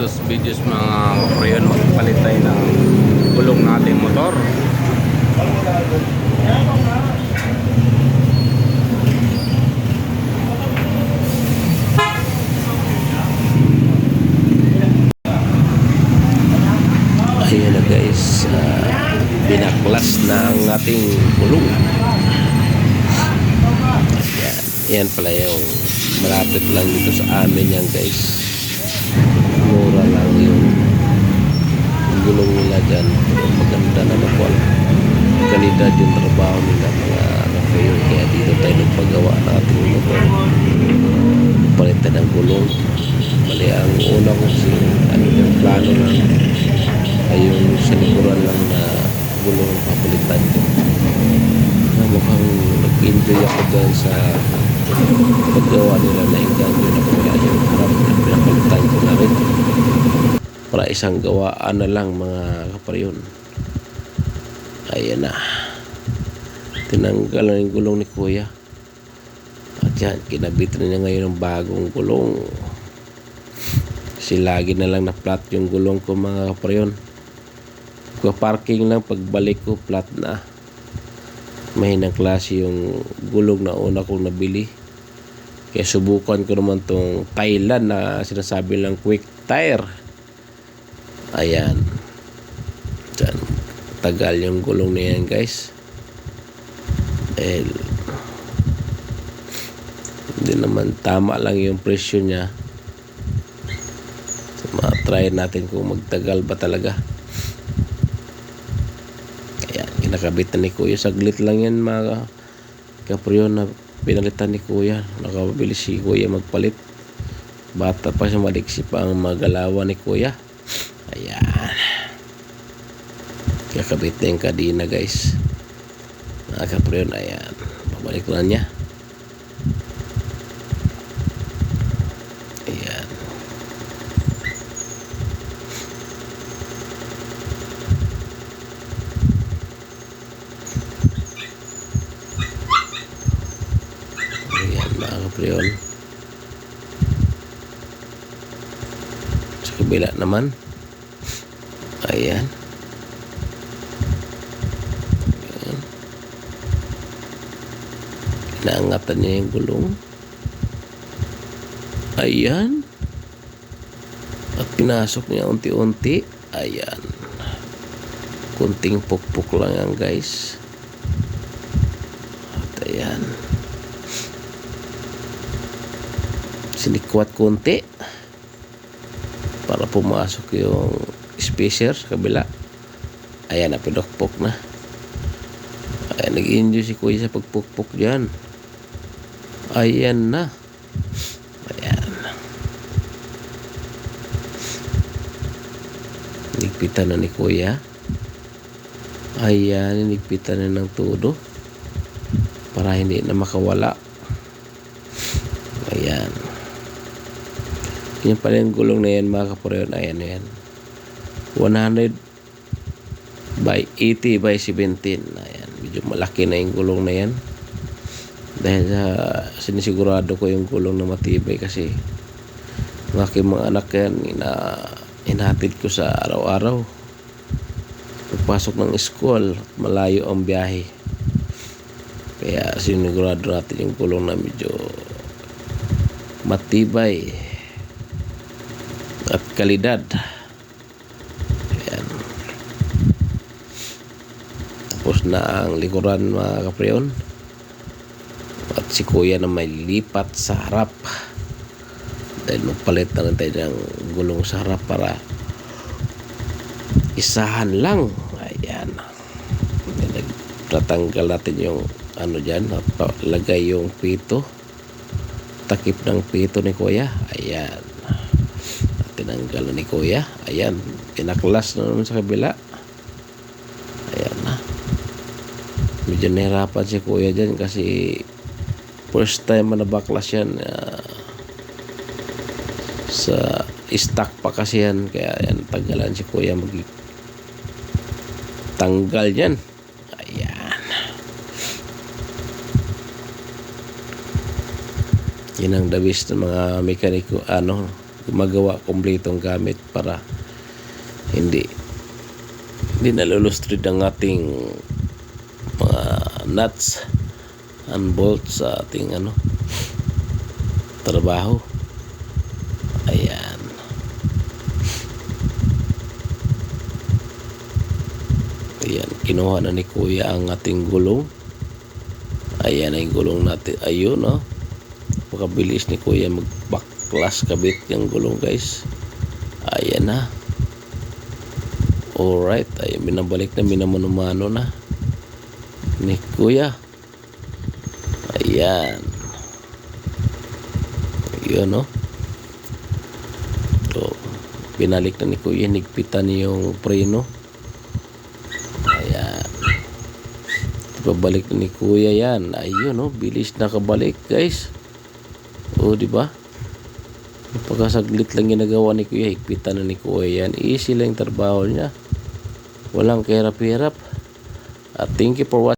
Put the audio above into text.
those videos mga kaprayon magpalit tayo ng gulong nating motor Ayan na guys, uh, binaklas na ang ating gulong. Ayan, yan pala yung malapit lang dito sa amin yan guys. Mura lang yung gulong nila dyan. Maganda na nakuha. Kalidad yung trabaho nila mga kayo. Kaya dito tayo nagpagawa ng ating motor. Palitan ng gulong. Bali ang una ko si ano yung plano lang ay yung sa likuran lang na gulong papalitan ko. Na mukhang nag-enjoy ako dyan sa paggawa nila na enjoy na ko kaya yung harap na pinapalitan ko na rin. Para isang gawaan na lang mga kaparyon. Ayan na. Tinanggal na yung gulong ni Kuya. At yan, kinabit na niya ngayon ng bagong gulong. Kasi lagi na lang na flat yung gulong ko mga kaparyon. Parking lang pagbalik ko flat na. Mahinang klase yung gulong na una kong nabili. Kaya subukan ko naman tong Thailand na sinasabi lang quick tire. Ayan. Diyan. Tagal yung gulong na yan guys. Eh, hindi naman tama lang yung presyo niya. So, ma-try natin kung magtagal ba talaga. Kaya kinakabit na ni Kuya. Saglit lang yan mga kapryo na pinalitan ni Kuya. Nakabili si Kuya magpalit. Bata pa siya maliksi pa ang magalawa ni Kuya. Ayan. Kakabit na yung kadina guys. Mga kapryo na ayan. Babalik ko na niya. Ayan. Ayan mga kapriyon. Sa kabila naman. Ayan. Ayan. Inaangatan niya yung gulong. Ayan. At pinasok niya unti-unti. Ayan. Kunting pukpuk lang yan guys. At ayan. Sinikwat konti. Para pumasok yung spacer sa kabila. Ayan, napidokpok na. Ayan, nag-enjoy si kuya sa pagpukpok dyan. Ayan na. Ayan. Nigpitan na ni kuya. Ayan, nigpitan na ng todo. Para hindi na makawala. Ayan. Yan pala yung gulong na yan mga kapareyon. Ayan na yan. 100 by 80 by 17. Ayan. Medyo malaki na yung gulong na yan. Dahil sa sinisigurado ko yung gulong na matibay kasi ng aking mga anak yan ina, inhatid ko sa araw-araw. Pagpasok ng school, malayo ang biyahe. Kaya sinigurado natin yung gulong na medyo matibay at kalidad. Ayan. Tapos na ang likuran mga kapreyon. At si kuya na may lipat sa harap. Dahil magpalit na rin tayo ng gulong sa harap para isahan lang. Ayan. Nagtatanggal natin yung ano dyan. Lagay yung pito. Takip ng pito ni kuya. Ayan tinanggal na ni kuya ayan pinaklas na naman sa kabila ayan na medyo nahirapan si kuya dyan kasi first time na baklas yan uh, sa stock pa kasi yan. Kaya yan tagalan si kuya mag tanggal yan ayan. Yan ang dabis ng mga mekaniko ano magawa kumpletong gamit para hindi hindi nalulustrid ang ating nuts and bolts sa ating ano trabaho. Ayan. Ayan kinuha na ni kuya ang ating gulong. Ayan ang gulong natin. Ayun oh. Makabilis ni kuya mag backlas kabit yung gulong guys. Ayan na. Alright ay minabalik na minamanumano na ni kuya. Ayan. Yun no so binalik na ni kuya nigpitan yung preno. Ayan. Pabalik na ni kuya yan. Ayun no bilis nakabalik guys. O di ba? Pagkasaglit lang ginagawa ni Kuya, higpitan na ni Kuya yan. Easy lang trabaho niya. Walang kahirap-hirap. At thank you for watching.